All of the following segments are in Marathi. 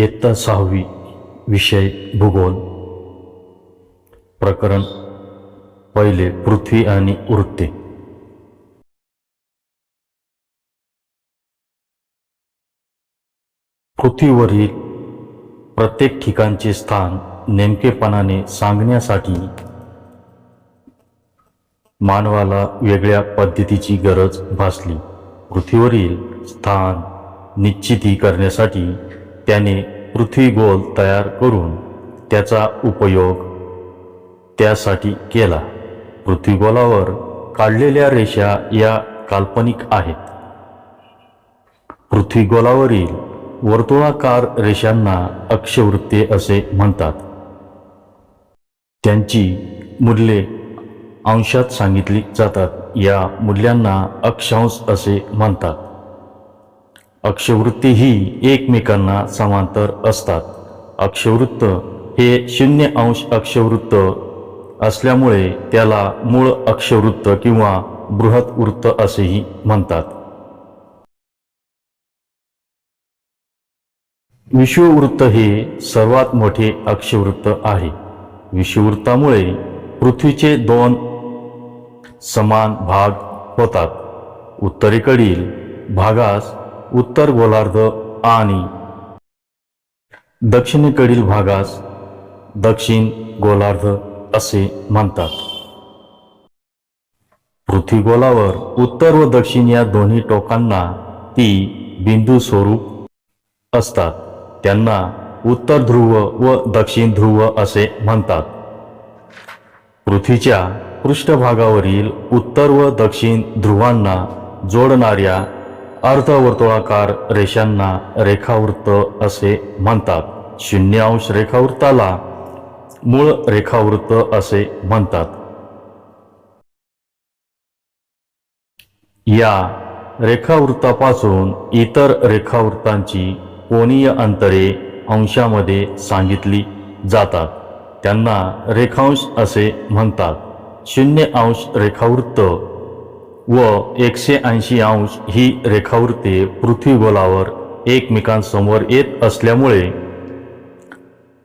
इयत्ता सहावी विषय भूगोल. प्रकरण पहिले पृथ्वी आणि वृत्ते. पृथ्वीवरील प्रत्येक ठिकाणचे स्थान नेमकेपणाने सांगण्यासाठी मानवाला वेगळ्या पद्धतीची गरज भासली. पृथ्वीवरील स्थान निश्चिती करण्यासाठी त्याने पृथ्वीगोल तयार करून त्याचा उपयोग त्यासाठी केला. पृथ्वीगोलावर काढलेल्या रेषा या काल्पनिक आहेत. पृथ्वीगोलावरील वर्तुळाकार रेषांना अक्षवृत्ते असे म्हणतात. त्यांची मूल्ये अंशात सांगितली जातात. या मूल्यांना अक्षांश असे म्हणतात. अक्षवृत्ती ही एकमेकांना समांतर असतात. अक्षवृत्त हे शून्य अंश अक्षवृत्त असल्यामुळे त्याला मूळ अक्षवृत्त किंवा बृहत वृत्त असेही म्हणतात. विश्ववृत्त हे सर्वात मोठे अक्षवृत्त आहे. विश्ववृत्तामुळे पृथ्वीचे दोन समान भाग होतात. उत्तरेकडील भागास उत्तर गोलार्ध आणि दक्षिणेकडील भागास दक्षिण गोलार्ध असे म्हणतात. पृथ्वीगोलावर उत्तर व दक्षिण या दोन्ही टोकांना ती बिंदू स्वरूप असतात. त्यांना उत्तर ध्रुव व दक्षिण ध्रुव असे म्हणतात. पृथ्वीच्या पृष्ठभागावरील उत्तर व दक्षिण ध्रुवांना जोडणाऱ्या अर्धवर्तुळाकार रेषांना रेखावृत्त असे म्हणतात. शून्य अंश रेखावृत्ताला मूळ रेखावृत्त असे म्हणतात. या रेखावृत्तापासून इतर रेखावृत्तांची कोणीय अंतरे अंशामध्ये सांगितली जातात. त्यांना रेखांश असे म्हणतात. शून्य अंश रेखावृत्त व एकशे ऐंशी अंश ही रेखावृत्ते पृथ्वीगोलावर एकमेकांसमोर येत असल्यामुळे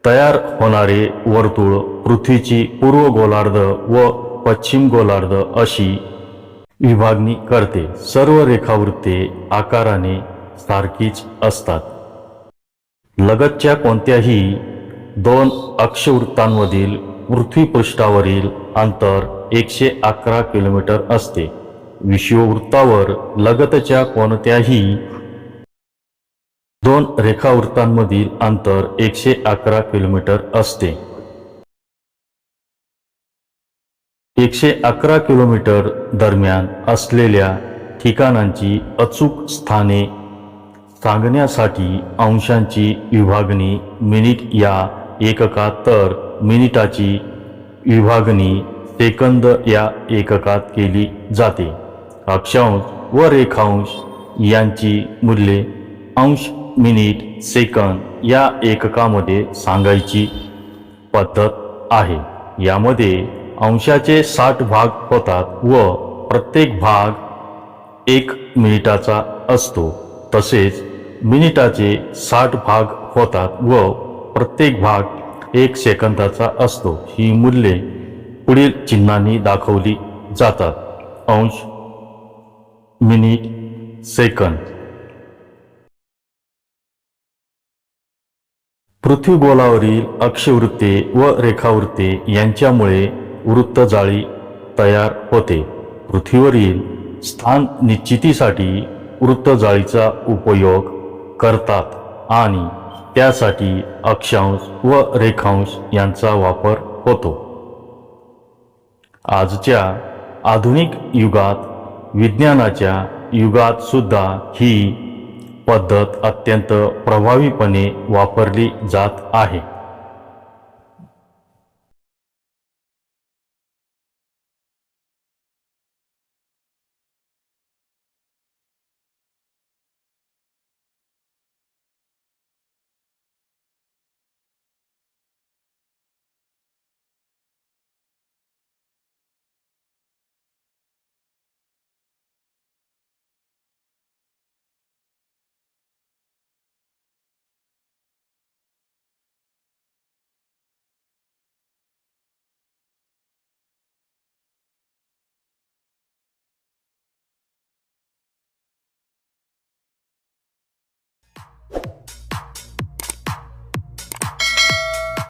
तयार होणारे वर्तुळ पृथ्वीची पूर्व गोलार्ध व पश्चिम गोलार्ध अशी विभागणी करते. सर्व रेखावृत्ते आकाराने सारखीच असतात. लगतच्या कोणत्याही दोन अक्षवृत्तांमधील पृथ्वीपृष्ठावरील अंतर एकशे अकरा किलोमीटर असते. विषुववृत्तावर लगतच्या कोणत्याही दोन रेखावृत्तांमधील अंतर एकशे अकरा किलोमीटर असते. एकशे अकरा किलोमीटर दरम्यान असलेल्या ठिकाणांची अचूक स्थाने सांगण्यासाठी अंशांची विभागणी मिनिट या एककात तर मिनिटाची विभागणी सेकंद या एककात केली जाते. अक्षांश व रेखांश यांची मूल्ये अंश मिनिट सेकंद या एककामध्ये सांगायची पद्धत आहे. यामध्ये अंशाचे साठ भाग होतात व प्रत्येक भाग एक मिनिटाचा असतो. तसेच मिनिटाचे साठ भाग होतात व प्रत्येक भाग एक सेकंदाचा असतो. ही मूल्ये पुढील चिन्हांनी दाखवली जातात. अंश मिनिट सेकंद. पृथ्वीगोलावरील अक्षवृत्ते व रेखावृत्ते यांच्यामुळे वृत्तजाळी तयार होते. पृथ्वीवरील स्थान निश्चितीसाठी वृत्तजाळीचा उपयोग करतात आणि त्यासाठी अक्षांश व रेखांश यांचा वापर होतो. आजच्या आधुनिक युगात विज्ञानाच्या युगात सुद्धा ही पद्धत अत्यंत प्रभावीपणे वापरली जात आहे.